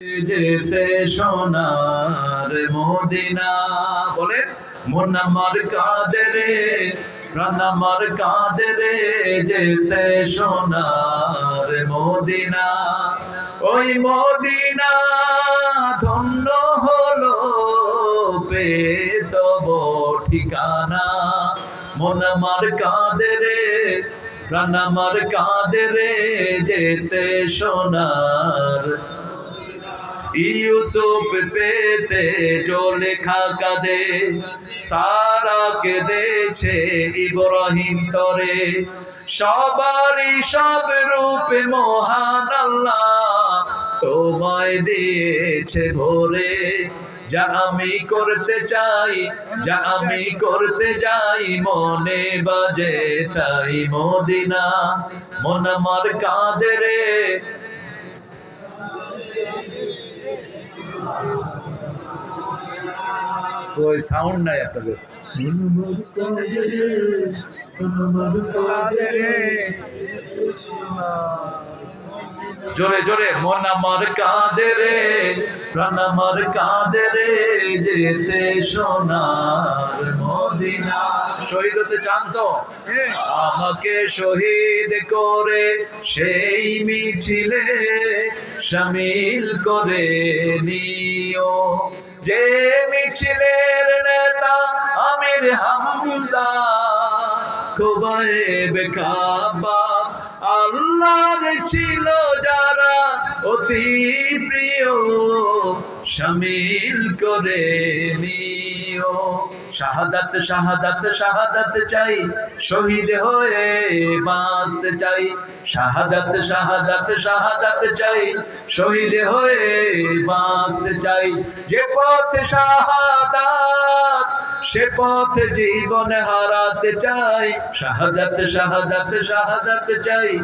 যেতে সোনার মদিনা। বলেন মন আমার কাঁদে রে প্রাণ আমার কাঁদে রে যেতে সোনার মদিনা। ওই মদিনা ধন্য হলো পে তব ঠিকানা। মন আমার কাঁদে রে প্রাণ আমার কাঁদে রে যেতে সোনার ইউসুফ পেতে जो লেখা কাদে, সারা কেঁদেছে ইব্রাহিম তরে। সবারই সব রূপে মহান আল্লাহ তোমায় দিয়েছে ভোরে। যা আমি করতে চাই, যা আমি করতে যাই, মনে বাজে তাই মদিনা। মন আমার কাঁদে রে। সাউন্ড নাই আপনাদের। জোরে জোরে, মন আমার কাঁদে রে, প্রাণ আমার কাঁদে রে, যেতে সোনার মদিনা শহীদ হতে চান তো? আমাকে শহীদ করে সেই মিছিলে সামিল করে নিও। যে মিছিলের নেতা আমির হামজা খুবাইব কাবা আল্লাহর ছিল যারা অতি প্রিয় সামিল করে নিও শাহাদাত শাহাদাত শাহাদাত চাই। শহীদ হয়ে বাঁচতে চাই। শাহাদাত শাহাদাত শাহাদাত চাই। শহীদ হয়ে বাঁচতে চাই। যে পথ শাহাদাত, সে পথ জীবন হারাতে চাই। শাহাদাত শাহাদাত শাহাদাত চাই।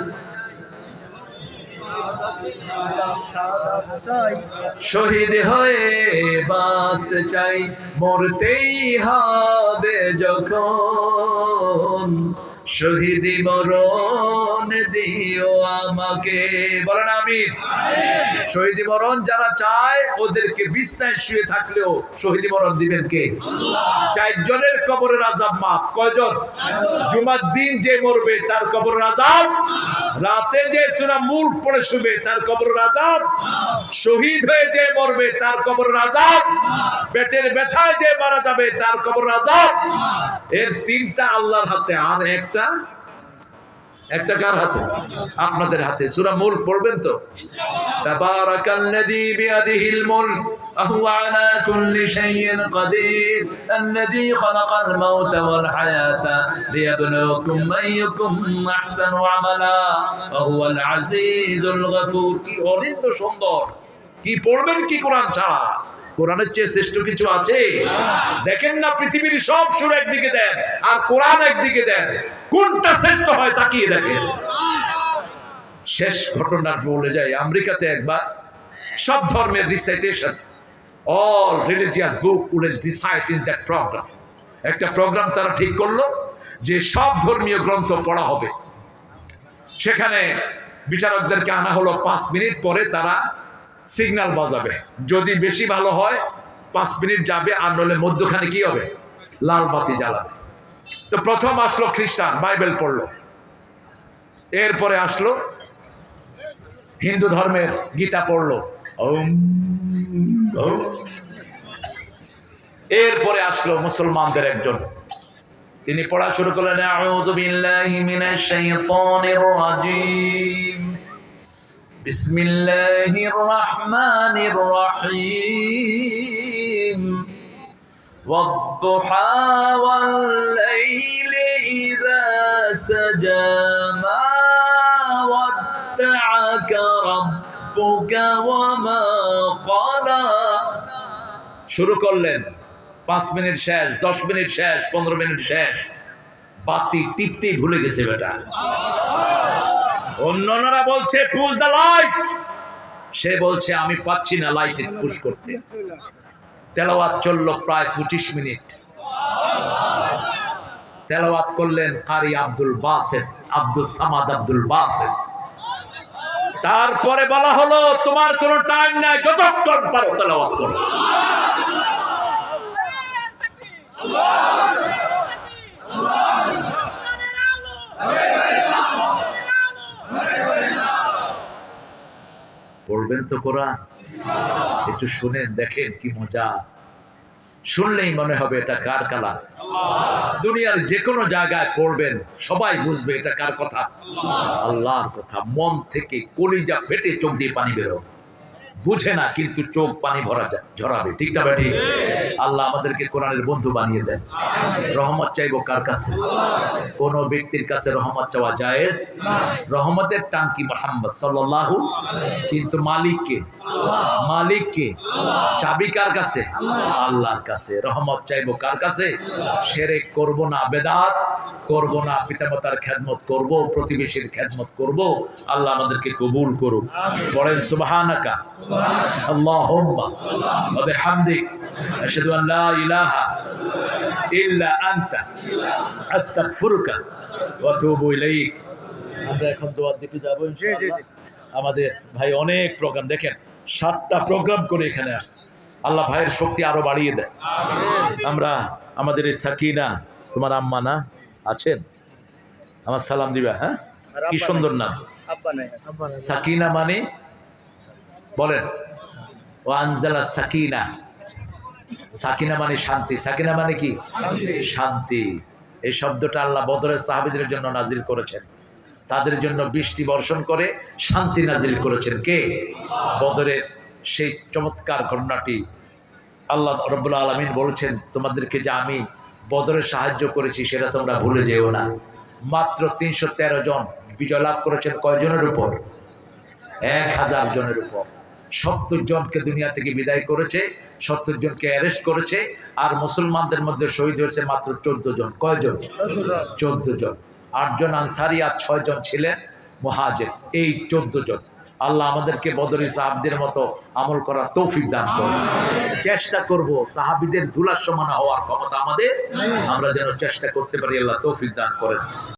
শহীদ হয়ে বাঁচতে চাই মরতেই হবে যখন। শহীদি মরণ দিও আমাকে। বলেন আমি শহীদি মরণ যারা চায় ওদেরকে বিছনায় শুয়ে থাকলেও শহীদি মরণ দিবেন কে? চারজনের কবরের আজাব মাফ। কয়জন? জুমার দিন যে মরবে তার কবরের আজাব রাতে যে সুরা মূল পড়ে শুবে তার কবরের আজাব শহীদ হয়ে যে মরবে তার কবরের আজাব পেটের ব্যথায় যে মারা যাবে তার কবরের আজাব এর তিনটা আল্লাহর হাতে আর একটা একটা কার হাতে? আপনাদের হাতে। সুরা পড়বেন তো? তাবারাকাল্লাযী বিয়াদিহিল মুলক আহুয়া আলা কুল্লি শাইইন কাদির, আল্লাযী খালাকাল মাউতা ওয়াল হায়াতা লিয়াবলুকুম আইয়ুকুম আহসানু আমালা, ওয়া হুয়াল আজিজুল গাফুর। কি সুন্দর। কি পড়বেন কি কোরআন ছাড়া? কোরআনের চেয়ে শ্রেষ্ঠ কিছু আছে? দেখেন না, পৃথিবীর সব সুর একদিকে দেন, আর কোরআন একদিকে দেন। কোনটা শ্রেষ্ঠ হয় তাকিয়ে দেখেন। শেষ ঘটনা বলে যায় আমেরিকাতে একবার সব ধর্মের recitation all religious book will recite in that program একটা প্রোগ্রাম তারা ঠিক করল যে সব ধর্মীয় গ্রন্থ পড়া হবে। সেখানে বিচারকদেরকে আনা হলো পাঁচ মিনিট পরে তারা সিগন্যাল বাজাবে। যদি বেশি ভালো হয়, পাঁচ মিনিট যাবে আর নলে মধ্যখানে কি হবে? লাল বাতি জ্বালাবে। তো প্রথম আসলো খ্রিস্টান, বাইবেল পড়ল। এরপরে আসলো হিন্দু ধর্মের গীতা পড়ল। এরপরে আসলো মুসলমানদের একজন। তিনি পড়া শুরু করলেন, আউযু বিল্লাহি মিনাশ শাইতানির রাজিম। বিসমিল্লাহির রহমানির রহিম والضحى والليل إذا سجى ما ودعك ربك وما قلى শুরু করলেন পাঁচ মিনিট শেষ দশ মিনিট শেষ পনেরো মিনিট শেষ বাতি টিপতেই ভুলে গেছে বেটা অন্যরা বলছে পুশ দ্য লাইট সে বলছে, আমি পাচ্ছি না লাইটে পুশ করতে। তেলাওয়াত চলল প্রায় পঁচিশ মিনিট। তেলাওয়াত করলেন কারি আব্দুল বাসেদ, আব্দুল সামাদ আব্দুল বাসেদ। তারপরে বলা হলো, তোমার কোনো টাইম নাই, যতক্ষণ পারো তেলাওয়াত করো। পড়বেন তো কোরআন? একটু শুনেন, দেখেন কি মজা। শুনলেই মনে হবে এটা কার কালা দুনিয়ার যে কোনো জায়গায় পড়বেন, সবাই বুঝবে এটা কার কথা। আল্লাহর কথা, মন থেকে কলিজা ফেটে চোখ দিয়ে পানি বেরোবে বুঝে না, কিন্তু চোখ পানি ভরা যায় ঝরাবে। ঠিক না বেটি? আল্লাহ আমাদেরকে কোরআনের বন্ধু বানিয়ে দেন। রহমত চাইব কার কাছে? কোন ব্যক্তির কাছে রহমত চাওয়া জায়েজ? রহমতের টাঙ্কি মোহাম্মদ সাল্লাল্লাহু কিন্তু মালিককে মালিককে চাবি কার কাছে? আল্লাহর কাছে। রহমত চাইব কার কাছে? সেরে করব না, বেদাত করব না পিতামাতার খেদমত করব প্রতিবেশীর খেদমত করব আল্লাহ আমাদেরকে কবুল করুক। বলেন সুবহানাকা। আল্লাহুম্মা ওয়া বিহামদিক। আশহাদু আন ইলাহা ইল্লা আনতা। আস্তাগফিরুকা ওয়া আতুবু ইলাইক। আমরা এখন দোয়ার দিকে যাব ইনশাআল্লাহ। আমাদের ভাই অনেক প্রোগ্রাম দেখেন সাতটা প্রোগ্রাম করে এখানে আসছে। আল্লাহ ভাইয়ের শক্তি আরও বাড়িয়ে দেয়। আমরা আমাদের এই সাকিনা তোমার আম্মা না? আছেন? আমার সালাম দিবা হ্যাঁ? কি সুন্দর নাম? সাকিনা মানে? বলেন। ও আনজালা সাকিনা। সাকিনা মানে শান্তি। সাকিনা মানে কি? শান্তি। এই শব্দটা আল্লাহ বদরের সাহাবিদের জন্য নাজিল করেছেন। তাদের জন্য বৃষ্টি বর্ষণ করে শান্তি নাজিল করেছেন। কে? বদরের সেই চমৎকার ঘটনাটি। আল্লাহ রব্বুল আলমিন বলেছেন তোমাদেরকে যে আমি বদরে সাহায্য করেছি, সেটা তোমরা ভুলে যেও না। মাত্র তিনশো তেরো জন বিজয় লাভ করেছেন কয়জনের উপর? এক হাজার জনের উপর। সত্তর জনকে দুনিয়া থেকে বিদায় করেছে, সত্তর জনকে অ্যারেস্ট করেছে, আর মুসলমানদের মধ্যে শহীদ হয়েছে মাত্র চোদ্দ জন। কয়জন? চোদ্দ জন। আটজন আনসারি আর ছয়জন ছিলেন মহাজের, এই চোদ্দ জন। আল্লাহ আমাদেরকে বদরি সাহাবদের মতো আমল করার তৌফিক দান করুন। চেষ্টা করব সাহাবিদের ধুলার সমান হওয়ার ক্ষমতা আমাদের। আমরা যেন চেষ্টা করতে পারি আল্লাহ তৌফিক দান করেন।